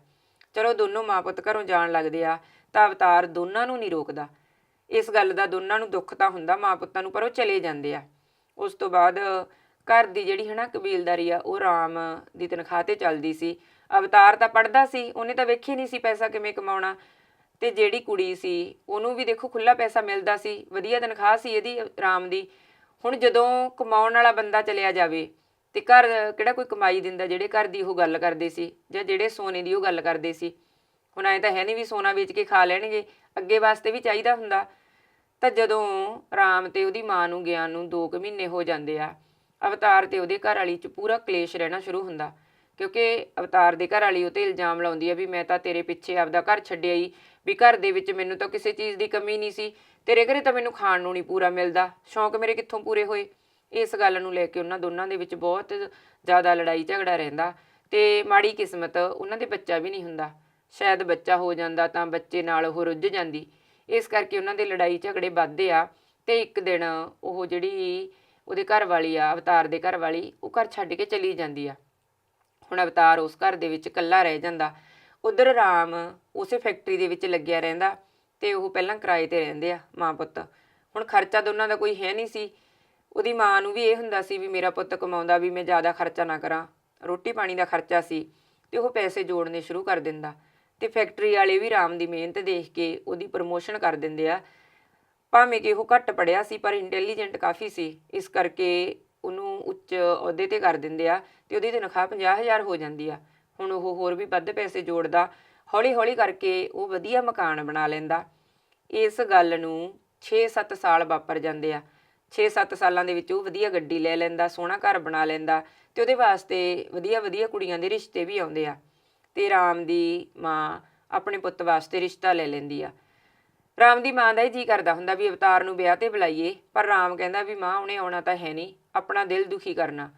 ਚਲੋ ਦੋਨੋਂ ਮਾਂ ਪੁੱਤ ਘਰੋਂ ਜਾਣ ਲੱਗਦੇ ਆ ਤਾਂ ਅਵਤਾਰ ਦੋਨਾਂ ਨੂੰ ਨਹੀਂ ਰੋਕਦਾ। ਇਸ ਗੱਲ ਦਾ ਦੋਨਾਂ ਨੂੰ ਦੁੱਖ ਤਾਂ ਹੁੰਦਾ ਮਾਂ ਪੁੱਤਾਂ ਨੂੰ, ਪਰ ਉਹ ਚਲੇ ਜਾਂਦੇ ਆ। ਉਸ ਤੋਂ ਬਾਅਦ ਘਰ ਦੀ ਜਿਹੜੀ ਹੈ ਨਾ ਕਬੀਲਦਾਰੀ ਆ, ਉਹ ਰਾਮ ਦੀ ਤਨਖਾਹ ਤੇ ਚੱਲਦੀ ਸੀ। ਅਵਤਾਰ ਤਾਂ ਪੜਦਾ ਸੀ, ਉਹਨੇ ਤਾਂ ਵੇਖੀ ਨਹੀਂ ਸੀ ਪੈਸਾ ਕਿਵੇਂ ਕਮਾਉਣਾ। ਤੇ ਜਿਹੜੀ ਕੁੜੀ ਸੀ, ਉਹਨੂੰ ਵੀ ਦੇਖੋ ਖੁੱਲਾ ਪੈਸਾ ਮਿਲਦਾ ਸੀ, ਵਧੀਆ ਤਨਖਾਹ ਸੀ ਇਹਦੀ ਰਾਮ ਦੀ। ਹੁਣ ਜਦੋਂ ਕਮਾਉਣ ਵਾਲਾ ਬੰਦਾ ਚਲਿਆ ਜਾਵੇ ਤੇ ਘਰ ਕਿਹੜਾ ਕੋਈ ਕਮਾਈ ਦਿੰਦਾ ਜਿਹੜੇ ਘਰ ਦੀ ਉਹ ਗੱਲ ਕਰਦੇ ਸੀ ਜਾਂ ਜਿਹੜੇ ਸੋਨੇ ਦੀ ਉਹ ਗੱਲ ਕਰਦੇ ਸੀ? ਹੁਣ ਐ ਤਾਂ ਹੈ ਨਹੀਂ ਵੀ ਸੋਨਾ ਵੇਚ ਕੇ ਖਾ ਲੈਣਗੇ, ਅੱਗੇ ਵਾਸਤੇ ਵੀ ਚਾਹੀਦਾ ਹੁੰਦਾ। ਤਾਂ ਜਦੋਂ ਰਾਮ ਤੇ ਉਹਦੀ ਮਾਂ ਨੂੰ, ਗਿਆਨ ਨੂੰ 2 ਕੁ ਮਹੀਨੇ ਹੋ ਜਾਂਦੇ ਆ, ਅਵਤਾਰ ਤੇ ਉਹਦੇ ਘਰ ਵਾਲੀ ਚ ਪੂਰਾ ਕਲੇਸ਼ ਰਹਿਣਾ ਸ਼ੁਰੂ ਹੁੰਦਾ। ਕਿਉਂਕਿ ਅਵਤਾਰ ਦੇ ਘਰ ਵਾਲੀ ਉਹ ਤੇ ਇਲਜ਼ਾਮ ਲਾਉਂਦੀ ਆ ਵੀ ਮੈਂ ਤਾਂ ਤੇਰੇ ਪਿੱਛੇ ਆਪਦਾ ਘਰ ਛੱਡਿਆ ਹੀ ਵੀ ਘਰ ਦੇ ਵਿੱਚ ਮੈਨੂੰ ਤਾਂ ਕਿਸੇ ਚੀਜ਼ ਦੀ ਕਮੀ ਨਹੀਂ ਸੀ ਤੇਰੇ ਘਰੇ ਤਾਂ ਮੈਨੂੰ ਖਾਣ ਨੂੰ ਨਹੀਂ ਪੂਰਾ ਮਿਲਦਾ। ਸ਼ੌਂਕ ਮੇਰੇ ਕਿੱਥੋਂ ਪੂਰੇ ਹੋਏ? ਇਸ ਗੱਲ ਨੂੰ ਲੈ ਕੇ ਉਹਨਾਂ ਦੋਨਾਂ ਦੇ ਵਿੱਚ ਬਹੁਤ ਜ਼ਿਆਦਾ ਲੜਾਈ ਝਗੜਾ ਰਹਿੰਦਾ ਤੇ ਮਾੜੀ ਕਿਸਮਤ ਉਹਨਾਂ ਦੇ ਬੱਚਾ ਵੀ ਨਹੀਂ ਹੁੰਦਾ। ਸ਼ਾਇਦ ਬੱਚਾ ਹੋ ਜਾਂਦਾ ਤਾਂ ਬੱਚੇ ਨਾਲ ਉਹ ਰੁੱਝ ਜਾਂਦੀ। ਇਸ ਕਰਕੇ ਉਹਨਾਂ ਦੇ ਲੜਾਈ ਝਗੜੇ ਵੱਧਦੇ ਆ ਤੇ ਇੱਕ ਦਿਨ ਉਹ ਜਿਹੜੀ ਉਹਦੇ ਘਰ ਵਾਲੀ ਆ, ਅਵਤਾਰ ਦੇ ਘਰ ਵਾਲੀ ਉਹ ਘਰ ਛੱਡ ਕੇ ਚਲੀ ਜਾਂਦੀ ਆ। ਹੁਣ ਅਵਤਾਰ ਉਸ ਘਰ ਦੇ ਵਿੱਚ ਇਕੱਲਾ ਰਹਿ ਜਾਂਦਾ। ਉਧਰ ਰਾਮ ਉਸੇ ਫੈਕਟਰੀ ਦੇ ਵਿੱਚ ਲੱਗਿਆ ਰਹਿੰਦਾ। ਤੇ ਉਹ ਪਹਿਲਾਂ ਕਿਰਾਏ ਤੇ ਰਹਿੰਦੇ ਆ ਮਾਂ ਪੁੱਤ। ਹੁਣ ਖਰਚਾ ਦੋਨਾਂ ਦਾ ਕੋਈ ਹੈ ਨਹੀਂ ਸੀ। ਉਹਦੀ ਮਾਂ ਨੂੰ ਵੀ ਇਹ ਹੁੰਦਾ ਸੀ ਵੀ ਮੇਰਾ ਪੁੱਤ ਕਮਾਉਂਦਾ ਵੀ ਮੈਂ ਜ਼ਿਆਦਾ ਖਰਚਾ ਨਾ ਕਰਾਂ। ਰੋਟੀ ਪਾਣੀ ਦਾ ਖਰਚਾ ਸੀ ਤੇ ਉਹ ਪੈਸੇ ਜੋੜਨੇ ਸ਼ੁਰੂ ਕਰ ਦਿੰਦਾ। ਤੇ ਫੈਕਟਰੀ ਵਾਲੇ ਵੀ ਰਾਮ ਦੀ ਮਿਹਨਤ ਦੇਖ ਕੇ ਉਹਦੀ ਪ੍ਰਮੋਸ਼ਨ ਕਰ ਦਿੰਦੇ ਆ। ਭਾਵੇਂ ਕਿ ਉਹ ਘੱਟ ਪੜਿਆ ਸੀ, ਪਰ ਇੰਟੈਲੀਜੈਂਟ ਕਾਫੀ ਸੀ। ਇਸ ਕਰਕੇ ਉਹਨੂੰ ਉੱਚ ਅਹੁਦੇ ਤੇ ਕਰ ਦਿੰਦੇ ਆ ਤੇ ਉਹਦੀ ਤਨਖਾਹ 50000 ਹੋ ਜਾਂਦੀ ਆ। ਹੁਣ ਉਹ ਹੋਰ ਵੀ ਵੱਧ ਪੈਸੇ ਜੋੜਦਾ ਹੌਲੀ ਹੌਲੀ ਕਰਕੇ ਉਹ ਵਧੀਆ ਮਕਾਨ ਬਣਾ ਲੈਂਦਾ। ਇਸ ਗੱਲ ਨੂੰ 6-7 ਸਾਲ ਵਾਪਰ ਜਾਂਦੇ ਆ। 6-7 ਸਾਲਾਂ ਦੇ ਵਿੱਚ ਉਹ ਵਧੀਆ ਗੱਡੀ ਲੈ ਲੈਂਦਾ, ਸੋਹਣਾ ਘਰ ਬਣਾ ਲੈਂਦਾ ਤੇ ਉਹਦੇ ਵਾਸਤੇ ਵਧੀਆ ਵਧੀਆ ਕੁੜੀਆਂ ਦੇ ਰਿਸ਼ਤੇ ਵੀ ਆਉਂਦੇ ਆ ਤੇ ਰਾਮ ਦੀ ਮਾਂ ਆਪਣੇ ਪੁੱਤ ਵਾਸਤੇ ਰਿਸ਼ਤਾ ਲੈ ਲੈਂਦੀ ਆ। ਰਾਮ ਦੀ ਮਾਂ ਦਾ ਹੀ ਜੀ ਕਰਦਾ ਹੁੰਦਾ ਵੀ ਅਵਤਾਰ ਨੂੰ ਵਿਆਹ ਤੇ ਬੁਲਾਈਏ, ਪਰ ਰਾਮ ਕਹਿੰਦਾ ਵੀ ਮਾਂ, ਉਹਨੇ ਆਉਣਾ ਤਾਂ ਹੈ ਨਹੀਂ, ਆਪਣਾ ਦਿਲ ਦੁਖੀ ਕਰਨਾ।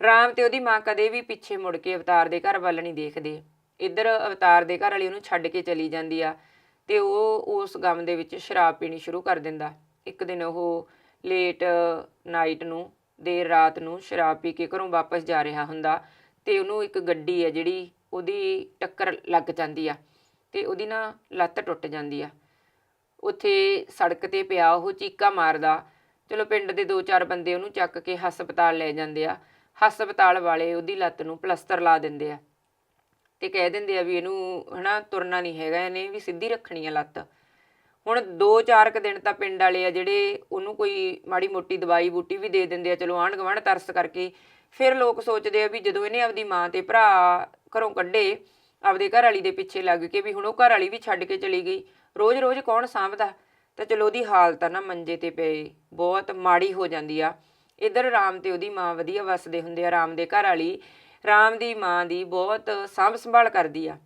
ਰਾਮ ਤੇ ਉਹਦੀ ਮਾਂ ਕਦੇ ਵੀ ਪਿੱਛੇ ਮੁੜ ਕੇ ਅਵਤਾਰ ਦੇ ਘਰ ਵੱਲ ਨਹੀਂ ਦੇਖਦੇ। ਇੱਧਰ ਅਵਤਾਰ ਦੇ ਘਰ ਵਾਲੀ ਉਹਨੂੰ ਛੱਡ ਕੇ ਚਲੀ ਜਾਂਦੀ ਆ ਤੇ ਉਹ ਉਸ ਗਮ ਦੇ ਵਿੱਚ ਸ਼ਰਾਬ ਪੀਣੀ ਸ਼ੁਰੂ ਕਰ ਦਿੰਦਾ। ਇੱਕ ਦਿਨ ਉਹ ਲੇਟ ਨਾਈਟ ਨੂੰ, ਦੇਰ ਰਾਤ ਨੂੰ ਸ਼ਰਾਬ ਪੀ ਕੇ ਘਰੋਂ ਵਾਪਸ ਜਾ ਰਿਹਾ ਹੁੰਦਾ ਤੇ ਉਹਨੂੰ ਇੱਕ ਗੱਡੀ ਆ ਜਿਹੜੀ ਉਹਦੀ ਟੱਕਰ ਲੱਗ ਜਾਂਦੀ ਆ ਤੇ ਉਹਦੀ ਨਾ ਲੱਤ ਟੁੱਟ ਜਾਂਦੀ ਆ। ਉੱਥੇ ਸੜਕ ਤੇ ਪਿਆ ਉਹ ਚੀਕਾ ਮਾਰਦਾ। ਚਲੋ ਪਿੰਡ ਦੇ ਦੋ ਚਾਰ ਬੰਦੇ ਉਹਨੂੰ ਚੱਕ ਕੇ ਹਸਪਤਾਲ ਲੈ ਜਾਂਦੇ ਆ। ਹਸਪਤਾਲ ਵਾਲੇ ਉਹਦੀ ਲੱਤ ਨੂੰ ਪਲਸਤਰ ਲਾ ਦਿੰਦੇ ਆ। ਤੇ ਕਹਿ ਦਿੰਦੇ ਆ ਵੀ ਇਹਨੂੰ ਹਨਾ ਤੁਰਨਾ ਨਹੀਂ ਹੈਗਾ, ਇਹਨੇ ਵੀ ਸਿੱਧੀ ਰੱਖਣੀ ਆ ਲੱਤ। ਹੁਣ 2-4 ਕ ਦਿਨ ਤਾਂ ਪਿੰਡ ਵਾਲੇ ਆ ਜਿਹੜੇ ਉਹਨੂੰ ਕੋਈ ਮਾੜੀ ਮੋਟੀ ਦਵਾਈ ਬੂਟੀ ਵੀ ਦੇ ਦਿੰਦੇ ਆ, ਚਲੋ ਆਂਢ ਗੁਆਂਢ ਤਰਸ ਕਰਕੇ। ਫਿਰ ਲੋਕ ਸੋਚਦੇ ਆ ਵੀ ਜਦੋਂ ਇਹਨੇ ਆਪਦੀ ਮਾਂ ਤੇ ਭਰਾ ਘਰੋਂ ਕੱਢੇ, ਆਪਦੇ ਘਰ ਵਾਲੀ ਦੇ ਪਿੱਛੇ ਲੱਗ ਕੇ ਵੀ ਹੁਣ ਉਹ ਘਰ ਵਾਲੀ ਵੀ ਛੱਡ ਕੇ ਚਲੀ ਗਈ। ਰੋਜ਼-ਰੋਜ਼ ਕੌਣ ਸਾਂਭਦਾ? ਤਾਂ ਚਲੋ ਉਹਦੀ ਹਾਲਤ ਆ ਨਾ ਮੰਜੇ ਤੇ ਪਏ, ਬਹੁਤ ਮਾੜੀ ਹੋ ਜਾਂਦੀ ਆ। ਇੱਧਰ ਰਾਮ ਤੇ ਉਹਦੀ ਮਾਂ ਵਧੀਆ ਵਸਦੇ ਹੁੰਦੇ ਆ, ਰਾਮ ਦੇ ਘਰ ਵਾਲੀ। ਰਾਮ ਦੀ ਮਾਂ ਦੀ ਬਹੁਤ ਸਾਂਭ ਸੰਭਾਲ ਕਰਦੀ ਆ।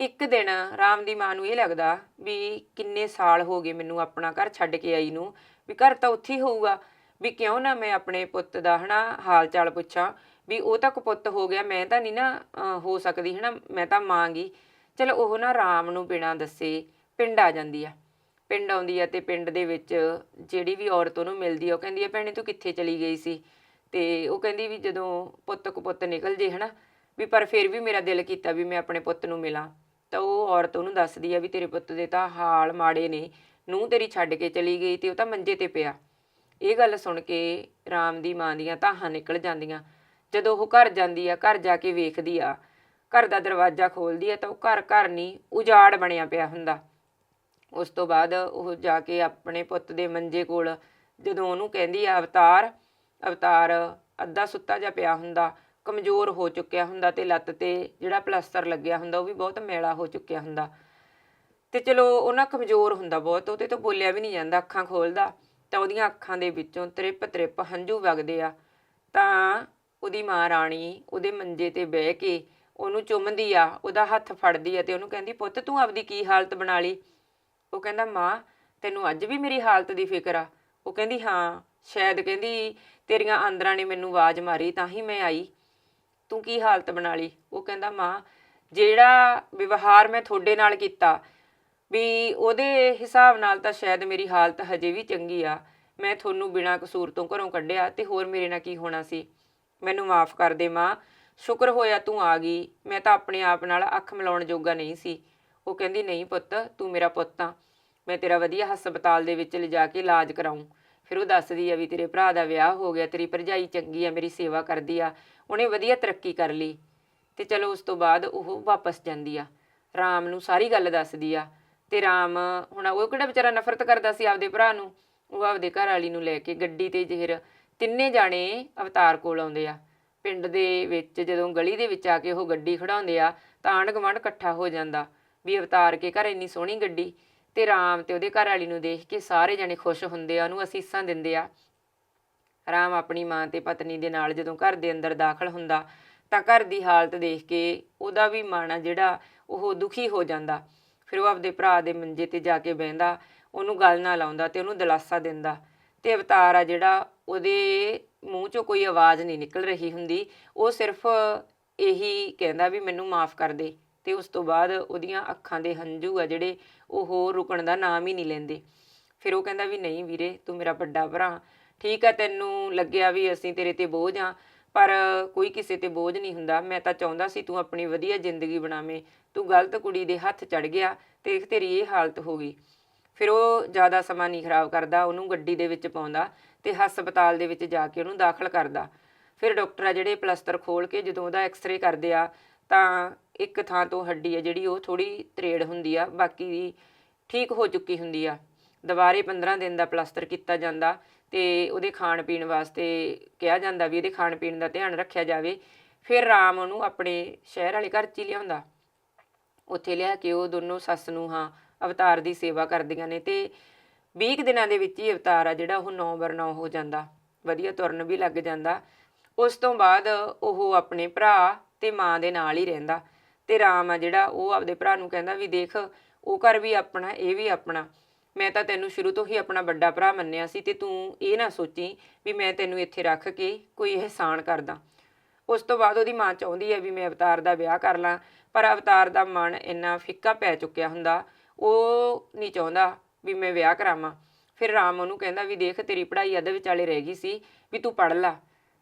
ਇੱਕ ਦਿਨ ਰਾਮ ਦੀ ਮਾਂ ਨੂੰ ਇਹ ਲੱਗਦਾ ਵੀ ਕਿੰਨੇ ਸਾਲ ਹੋ ਗਏ ਮੈਨੂੰ ਆਪਣਾ ਘਰ ਛੱਡ ਕੇ ਆਈ ਨੂੰ, ਵੀ ਘਰ ਤਾਂ ਉੱਥੇ ਹੀ ਹੋਊਗਾ, ਵੀ ਕਿਉਂ ਨਾ ਮੈਂ ਆਪਣੇ ਪੁੱਤ ਦਾ ਹਨਾ ਹਾਲ ਚਾਲ ਪੁੱਛਾਂ, ਵੀ ਉਹ ਤਾਂ ਕਪੁੱਤ ਹੋ ਗਿਆ, ਮੈਂ ਤਾਂ ਨਹੀਂ ਨਾ ਹੋ ਸਕਦੀ ਹਨਾ, ਮੈਂ ਤਾਂ ਮਾਂਗੀ ਚਲੋ ਉਹ ਨਾ ਰਾਮ ਨੂੰ ਬਿਨਾਂ ਦੱਸੇ ਪਿੰਡ ਆ ਜਾਂਦੀ ਆ। ਪਿੰਡ ਆਉਂਦੀ ਆ ਤੇ ਪਿੰਡ ਦੇ ਵਿੱਚ ਜਿਹੜੀ ਵੀ ਔਰਤ ਉਹਨੂੰ ਮਿਲਦੀ ਆ, ਉਹ ਕਹਿੰਦੀ ਆ, ਭੈਣੇ ਤੂੰ ਕਿੱਥੇ ਚਲੀ ਗਈ ਸੀ? ਤੇ ਉਹ ਕਹਿੰਦੀ ਵੀ ਜਦੋਂ ਪੁੱਤ ਕਪੁੱਤ ਨਿਕਲ ਜੇ, ਹਨਾ, ਵੀ ਪਰ ਫਿਰ ਵੀ ਮੇਰਾ ਦਿਲ ਕੀਤਾ ਵੀ ਮੈਂ ਆਪਣੇ ਪੁੱਤ ਨੂੰ ਮਿਲਾਂ। ਤਾਂ ਉਹ ਔਰਤ ਉਹਨੂੰ ਦੱਸਦੀ ਆ ਵੀ ਤੇਰੇ ਪੁੱਤ ਦੇ ਤਾਂ ਹਾਲ ਮਾੜੇ ਨੇ ਨੂੰ ਤੇਰੀ ਛੱਡ ਕੇ ਚਲੀ ਗਈ ਤੇ ਉਹ ਤਾਂ ਮੰਜੇ ਤੇ ਪਿਆ। ਇਹ ਗੱਲ ਸੁਣ ਕੇ ਰਾਮ ਦੀ ਮਾਂ ਦੀਆਂ ਤਾਹਾਂ ਨਿਕਲ ਜਾਂਦੀਆਂ। ਜਦੋਂ ਉਹ ਘਰ ਜਾਂਦੀ ਆ, ਘਰ ਜਾ ਕੇ ਵੇਖਦੀ ਆ, ਘਰ ਦਾ ਦਰਵਾਜ਼ਾ ਖੋਲਦੀ ਆ ਤਾਂ ਉਹ ਘਰ ਘਰ ਨਹੀਂ, ਉਜਾੜ ਬਣਿਆ ਪਿਆ ਹੁੰਦਾ। ਉਸ ਤੋਂ ਬਾਅਦ ਉਹ ਜਾ ਕੇ ਆਪਣੇ ਪੁੱਤ ਦੇ ਮੰਜੇ ਕੋਲ ਜਦੋਂ ਉਹਨੂੰ ਕਹਿੰਦੀ ਆ ਅਵਤਾਰ ਅਵਤਾਰ ਅੱਧਾ ਸੁੱਤਾ ਜਿਹਾ ਪਿਆ ਹੁੰਦਾ, ਕਮਜ਼ੋਰ ਹੋ ਚੁੱਕਿਆ ਹੁੰਦਾ ਤੇ ਲੱਤ ਤੇ ਜਿਹੜਾ ਪਲਸਤਰ ਲੱਗਿਆ ਹੁੰਦਾ ਉਹ ਵੀ ਬਹੁਤ ਮੈਲਾ ਹੋ ਚੁੱਕਿਆ ਹੁੰਦਾ। ਤੇ ਚਲੋ ਉਹ ਨਾ ਕਮਜ਼ੋਰ ਹੁੰਦਾ ਬਹੁਤ ਉਹਦੇ ਤੋਂ ਬੋਲਿਆ ਵੀ ਨਹੀਂ ਜਾਂਦਾ ਅੱਖਾਂ ਖੋਲਦਾ, ਤਾਂ ਉਹਦੀਆਂ ਅੱਖਾਂ ਦੇ ਵਿੱਚੋਂ ਤ੍ਰਿਪ ਤ੍ਰਿਪ ਹੰਝੂ ਵਗਦੇ ਆ। ਤਾਂ ਉਹਦੀ ਮਾਂ ਰਾਣੀ ਉਹਦੇ ਮੰਜੇ ਤੇ ਬਹਿ ਕੇ ਉਹਨੂੰ ਚੁੰਮਦੀ ਆ, ਉਹਦਾ ਹੱਥ ਫੜਦੀ ਆ ਤੇ ਉਹਨੂੰ ਕਹਿੰਦੀ, ਪੁੱਤ ਤੂੰ ਆਪਦੀ ਕੀ ਹਾਲਤ ਬਣਾ ਲਈ? ਉਹ ਕਹਿੰਦਾ, ਮਾਂ, ਤੈਨੂੰ ਅੱਜ ਵੀ ਮੇਰੀ ਹਾਲਤ ਦੀ ਫਿਕਰ ਆ। ਉਹ ਕਹਿੰਦੀ, ਹਾਂ। ਸ਼ਾਇਦ ਕਹਿੰਦੀ, ਤੇਰੀਆਂ ਆਂਦਰਾਂ ਨੇ ਮੈਨੂੰ ਆਵਾਜ਼ ਮਾਰੀ, ਤਾਂ ਹੀ ਮੈਂ ਆਈ। ਤੂੰ ਕੀ ਹਾਲਤ ਬਣਾ ਲਈ? ਉਹ ਕਹਿੰਦਾ, ਮਾਂ, ਜਿਹੜਾ ਵਿਵਹਾਰ ਮੈਂ ਤੁਹਾਡੇ ਨਾਲ ਕੀਤਾ, ਵੀ ਉਹਦੇ ਹਿਸਾਬ ਨਾਲ ਤਾਂ ਸ਼ਾਇਦ ਮੇਰੀ ਹਾਲਤ ਹਜੇ ਵੀ ਚੰਗੀ ਆ। ਮੈਂ ਤੁਹਾਨੂੰ ਬਿਨਾਂ ਕਸੂਰ ਤੋਂ ਘਰੋਂ ਕੱਢਿਆ ਤੇ ਹੋਰ ਮੇਰੇ ਨਾਲ ਕੀ ਹੋਣਾ ਸੀ? ਮੈਨੂੰ ਮਾਫ ਕਰ ਦੇ, ਮਾਂ। ਸ਼ੁਕਰ ਹੋਇਆ ਤੂੰ ਆ ਗਈ। ਮੈਂ ਤਾਂ ਆਪਣੇ ਆਪ ਨਾਲ ਅੱਖ ਮਿਲਾਉਣ ਜੋਗਾ ਨਹੀਂ ਸੀ। ਉਹ ਕਹਿੰਦੀ, ਨਹੀਂ ਪੁੱਤ, ਤੂੰ ਮੇਰਾ ਪੁੱਤ ਆ। ਮੈਂ ਤੇਰਾ ਵਧੀਆ ਹਸਪਤਾਲ ਦੇ ਵਿੱਚ ਲਿਜਾ ਕੇ ਇਲਾਜ ਕਰਾਉਂ ਫਿਰ ਉਹ ਦੱਸਦੀ ਆ ਵੀ ਤੇਰੇ ਭਰਾ ਦਾ ਵਿਆਹ ਹੋ ਗਿਆ, ਤੇਰੀ ਭਰਜਾਈ ਚੰਗੀ ਆ, ਮੇਰੀ ਸੇਵਾ ਕਰਦੀ ਆ, ਉਹਨੇ ਵਧੀਆ ਤਰੱਕੀ ਕਰ ਲਈ ਤੇ ਚਲੋ ਉਸ ਤੋਂ ਬਾਅਦ ਉਹ ਵਾਪਸ ਜਾਂਦੀ ਆ। ਰਾਮ ਨੂੰ ਸਾਰੀ ਗੱਲ ਦੱਸਦੀ ਆ ਤੇ ਰਾਮ ਹੁਣ ਉਹ ਕਿਹੜਾ ਵਿਚਾਰਾ ਨਫ਼ਰਤ ਕਰਦਾ ਸੀ ਆਪਦੇ ਭਰਾ ਨੂੰ? ਉਹ ਆਪਦੇ ਘਰ ਵਾਲੀ ਨੂੰ ਲੈ ਕੇ ਗੱਡੀ ਤੇ ਜ਼ਹਿਰ ਤਿੰਨੇ ਜਾਣੇ ਅਵਤਾਰ ਕੋਲ ਆਉਂਦੇ ਆ। ਪਿੰਡ ਦੇ ਵਿੱਚ ਜਦੋਂ ਗਲੀ ਦੇ ਵਿੱਚ ਆ ਕੇ ਉਹ ਗੱਡੀ ਖੜਾਉਂਦੇ ਆ ਤਾਂ ਆਂਢ ਗੁਆਂਢ ਇਕੱਠਾ ਹੋ ਜਾਂਦਾ ਵੀ ਅਵਤਾਰ ਕੇ ਘਰ ਇੰਨੀ ਸੋਹਣੀ ਗੱਡੀ ਤੇ ਰਾਮ ਤੇ ਉਹਦੇ ਘਰ ਵਾਲੀ ਨੂੰ ਦੇਖ ਕੇ ਸਾਰੇ ਜਣੇ ਖੁਸ਼ ਹੁੰਦੇ ਆ, ਉਹਨੂੰ ਅਸੀਸਾਂ ਦਿੰਦੇ ਆ। ਰਾਮ ਆਪਣੀ ਮਾਂ ਤੇ ਪਤਨੀ ਦੇ ਨਾਲ ਜਦੋਂ ਘਰ ਦੇ ਅੰਦਰ ਦਾਖਲ ਹੁੰਦਾ, ਤਾਂ ਘਰ ਦੀ ਹਾਲਤ ਦੇਖ ਕੇ ਉਹਦਾ ਵੀ ਮਨ ਆ ਜਿਹੜਾ ਉਹ ਦੁਖੀ ਹੋ ਜਾਂਦਾ। ਫਿਰ ਉਹ ਆਪਦੇ ਭਰਾ ਦੇ ਮੰਜੇ ਤੇ ਜਾ ਕੇ ਬਹਿੰਦਾ, ਉਹਨੂੰ ਗੱਲ ਨਾ ਲਾਉਂਦਾ ਤੇ ਉਹਨੂੰ ਦਿਲਾਸਾ ਦਿੰਦਾ। ਤੇ ਅਵਤਾਰ ਆ ਜਿਹੜਾ ਉਹਦੇ ਮੂੰਹ ਚੋਂ ਕੋਈ ਆਵਾਜ਼ ਨਹੀਂ ਨਿਕਲ ਰਹੀ ਹੁੰਦੀ, ਉਹ ਸਿਰਫ ਇਹੀ ਕਹਿੰਦਾ ਵੀ ਮੈਨੂੰ ਮਾਫ ਕਰ ਦੇ। ਤੇ ਉਸ ਤੋਂ ਬਾਅਦ ਉਹਦੀਆਂ ਅੱਖਾਂ ਦੇ ਹੰਝੂ ਆ ਜਿਹੜੇ, ਉਹ ਰੁਕਣ ਦਾ ਨਾਮ ਹੀ ਨਹੀਂ ਲੈਂਦੇ। ਫਿਰ ਉਹ ਕਹਿੰਦਾ ਵੀ ਨਹੀਂ ਵੀਰੇ, ਤੂੰ ਮੇਰਾ ਵੱਡਾ ਭਰਾ, ਠੀਕ ਆ ਤੈਨੂੰ ਲੱਗਿਆ ਵੀ ਅਸੀਂ ਤੇਰੇ ਤੇ ਬੋਝ ਆ, ਪਰ ਕੋਈ ਕਿਸੇ ਤੇ ਬੋਝ ਨਹੀਂ ਹੁੰਦਾ। ਮੈਂ ਤਾਂ ਚਾਹੁੰਦਾ ਸੀ ਤੂੰ ਆਪਣੀ ਵਧੀਆ ਜ਼ਿੰਦਗੀ ਬਣਾਵੇਂ। ਤੂੰ ਗਲਤ ਕੁੜੀ ਦੇ ਹੱਥ ਚੜ ਗਿਆ ਤੇ ਤੇਰੀ ਇਹ ਹਾਲਤ ਹੋ ਗਈ। ਫਿਰ ਉਹ ਜ਼ਿਆਦਾ ਸਮਾਂ ਨਹੀਂ ਖਰਾਬ ਕਰਦਾ, ਉਹਨੂੰ ਗੱਡੀ ਦੇ ਵਿੱਚ ਪਾਉਂਦਾ ਤੇ ਹਸਪਤਾਲ ਦੇ ਵਿੱਚ ਜਾ ਕੇ ਉਹਨੂੰ ਦਾਖਲ ਕਰਦਾ। ਫਿਰ ਡਾਕਟਰ ਆ ਜਿਹੜੇ ਪਲਸਤਰ ਖੋਲ ਕੇ ਜਦੋਂ ਉਹਦਾ ਐਕਸ-ਰੇ ਕਰਦੇ ਆ, ਤਾਂ ਇੱਕ ਥਾਂ ਤੋਂ ਹੱਡੀ ਆ ਜਿਹੜੀ ਉਹ ਥੋੜੀ ਤਰੇੜ ਹੁੰਦੀ ਆ, ਬਾਕੀ ਦੀ ਠੀਕ ਹੋ ਚੁੱਕੀ ਹੁੰਦੀ ਆ। ਦੁਬਾਰੇ 15 ਦਿਨ ਦਾ ਪਲਸਤਰ ਕੀਤਾ ਜਾਂਦਾ ਤੇ ਉਹਦੇ ਖਾਣ ਪੀਣ ਵਾਸਤੇ ਕਿਹਾ ਜਾਂਦਾ ਵੀ ਇਹਦੇ ਖਾਣ ਪੀਣ ਦਾ ਧਿਆਨ ਰੱਖਿਆ ਜਾਵੇ। ਫਿਰ ਰਾਮ ਉਹਨੂੰ ਆਪਣੇ ਸ਼ਹਿਰ ਵਾਲੇ ਘਰ 'ਚ ਹੀ ਲਿਆਉਂਦਾ। ਉੱਥੇ ਲਿਆ ਕੇ ਉਹ ਦੋਨੋਂ ਸੱਸ ਨੂੰ ਹਾਂ ਅਵਤਾਰ ਦੀ ਸੇਵਾ ਕਰਦੀਆਂ ਨੇ ਤੇ 20 ਕੁ ਦਿਨਾਂ ਦੇ ਵਿੱਚ ਹੀ ਅਵਤਾਰ ਆ ਜਿਹੜਾ ਉਹ 9 ਬਰ 9 ਹੋ ਜਾਂਦਾ। ਵਧੀਆ ਤੁਰਨ ਵੀ ਲੱਗ ਜਾਂਦਾ। ਉਸ ਤੋਂ ਬਾਅਦ ਉਹ ਆਪਣੇ ਭਰਾ ਤੇ ਮਾਂ ਦੇ ਨਾਲ ਹੀ ਰਹਿੰਦਾ। ਤੇ ਰਾਮ ਆ ਜਿਹੜਾ, ਉਹ ਆਪਦੇ ਭਰਾ ਨੂੰ ਕਹਿੰਦਾ ਵੀ ਦੇਖ, ਉਹ ਘਰ ਵੀ ਆਪਣਾ, ਇਹ ਵੀ ਆਪਣਾ। ਮੈਂ ਤਾਂ ਤੈਨੂੰ ਸ਼ੁਰੂ ਤੋਂ ਹੀ ਆਪਣਾ ਵੱਡਾ ਭਰਾ ਮੰਨਿਆ ਸੀ ਤੇ ਤੂੰ ਇਹ ਨਾ ਸੋਚੀ ਵੀ ਮੈਂ ਤੈਨੂੰ ਇੱਥੇ ਰੱਖ ਕੇ ਕੋਈ ਇਹਸਾਨ ਕਰਦਾ। ਉਸ ਤੋਂ ਬਾਅਦ ਉਹਦੀ ਮਾਂ ਚਾਹੁੰਦੀ ਹੈ ਵੀ ਮੈਂ ਅਵਤਾਰ ਦਾ ਵਿਆਹ ਕਰ ਲਾਂ, ਪਰ ਅਵਤਾਰ ਦਾ ਮਨ ਇੰਨਾ ਫਿੱਕਾ ਪੈ ਚੁੱਕਿਆ ਹੁੰਦਾ, ਉਹ ਨਹੀਂ ਚਾਹੁੰਦਾ ਵੀ ਮੈਂ ਵਿਆਹ ਕਰਾਵਾਂ। ਫਿਰ ਰਾਮ ਉਹਨੂੰ ਕਹਿੰਦਾ ਵੀ ਦੇਖ, ਤੇਰੀ ਪੜ੍ਹਾਈ ਅੱਧ ਵਿਚਾਲੇ ਰਹਿ ਗਈ ਸੀ ਵੀ ਤੂੰ ਪੜ੍ਹ ਲਾ।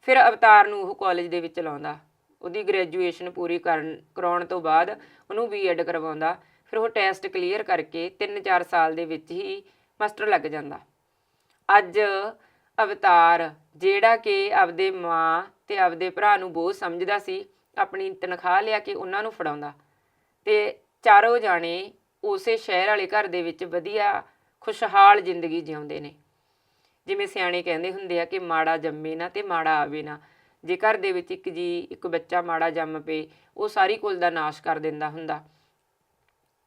ਫਿਰ ਅਵਤਾਰ ਨੂੰ ਉਹ ਕਾਲਜ ਦੇ ਵਿੱਚ ਲਾਉਂਦਾ। ਉਹਦੀ ਗ੍ਰੈਜੂਏਸ਼ਨ ਪੂਰੀ ਕਰਨ, ਕਰਾਉਣ ਤੋਂ ਬਾਅਦ ਉਹਨੂੰ ਬੀਐਡ ਕਰਵਾਉਂਦਾ। ਫਿਰ ਉਹ ਟੈਸਟ ਕਲੀਅਰ ਕਰਕੇ 3-4 ਸਾਲ ਦੇ ਵਿੱਚ ਹੀ ਮਾਸਟਰ ਲੱਗ ਜਾਂਦਾ। ਅੱਜ ਅਵਤਾਰ, ਜਿਹੜਾ ਕਿ ਆਪਦੇ ਮਾਂ ਤੇ ਆਪਦੇ ਭਰਾ ਨੂੰ ਬੋਝ ਸਮਝਦਾ ਸੀ, ਆਪਣੀ ਤਨਖਾਹ ਲਿਆ ਕੇ ਉਹਨਾਂ ਨੂੰ ਫੜਾਉਂਦਾ। ਤੇ ਚਾਰੋਂ ਜਾਣੇ ਉਸੇ ਸ਼ਹਿਰ ਵਾਲੇ ਘਰ ਦੇ ਵਿੱਚ ਵਧੀਆ, ਖੁਸ਼ਹਾਲ ਜ਼ਿੰਦਗੀ ਜਿਉਂਦੇ ਨੇ। ਜਿਵੇਂ ਸਿਆਣੇ ਕਹਿੰਦੇ ਹੁੰਦੇ ਆ ਕਿ ਮਾੜਾ ਜੰਮੇ ਨਾ ਤੇ ਮਾੜਾ ਆਵੇ ਨਾ। ਜੇ ਘਰ ਦੇ ਵਿੱਚ ਇੱਕ ਜੀ, ਇੱਕ ਬੱਚਾ ਮਾੜਾ ਜੰਮ ਪਏ, ਉਹ ਸਾਰੀ ਕੁਲ ਦਾ ਨਾਸ਼ ਕਰ ਦਿੰਦਾ ਹੁੰਦਾ।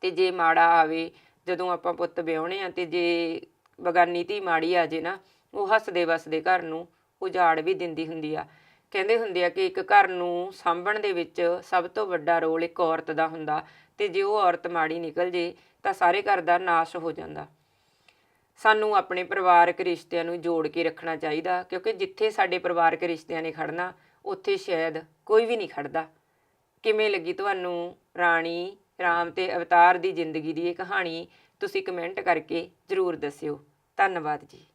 ਤੇ ਜੇ ਮਾੜਾ ਆਵੇ, ਜਦੋਂ ਆਪਾਂ ਪੁੱਤ ਵਿਆਹੁਣੇ ਆ ਤੇ ਜੇ ਬਗਾਨੀ ਧੀ ਮਾੜੀ ਆ ਜੇ ਨਾ, ਉਹ ਹੱਸਦੇ ਵਸਦੇ ਘਰ ਨੂੰ ਉਜਾੜ ਵੀ ਦਿੰਦੀ ਹੁੰਦੀ ਆ। ਕਹਿੰਦੇ ਹੁੰਦੇ ਆ ਕਿ ਇੱਕ ਘਰ ਨੂੰ ਸਾਂਭਣ ਦੇ ਵਿੱਚ ਸਭ ਤੋਂ ਵੱਡਾ ਰੋਲ ਇੱਕ ਔਰਤ ਦਾ ਹੁੰਦਾ ਤੇ ਜੇ ਉਹ ਔਰਤ ਮਾੜੀ ਨਿਕਲ ਜੇ, ਤਾਂ ਸਾਰੇ ਘਰ ਦਾ ਨਾਸ਼ ਹੋ ਜਾਂਦਾ। ਸਾਨੂੰ ਆਪਣੇ ਪਰਿਵਾਰਕ ਰਿਸ਼ਤਿਆਂ ਨੂੰ ਜੋੜ ਕੇ ਰੱਖਣਾ ਚਾਹੀਦਾ, ਕਿਉਂਕਿ ਜਿੱਥੇ ਸਾਡੇ ਪਰਿਵਾਰਕ ਰਿਸ਼ਤਿਆਂ ਨੇ ਖੜਨਾ, ਉੱਥੇ ਸ਼ਾਇਦ ਕੋਈ ਵੀ ਨਹੀਂ ਖੜਦਾ। ਕਿਵੇਂ ਲੱਗੀ ਤੁਹਾਨੂੰ ਰਾਣੀ ਰਾਮ ਤੇ ਅਵਤਾਰ ਦੀ ਜ਼ਿੰਦਗੀ ਦੀ ਇਹ ਕਹਾਣੀ? ਤੁਸੀਂ ਕਮੈਂਟ ਕਰਕੇ ਜਰੂਰ ਦੱਸਿਓ। ਧੰਨਵਾਦ ਜੀ।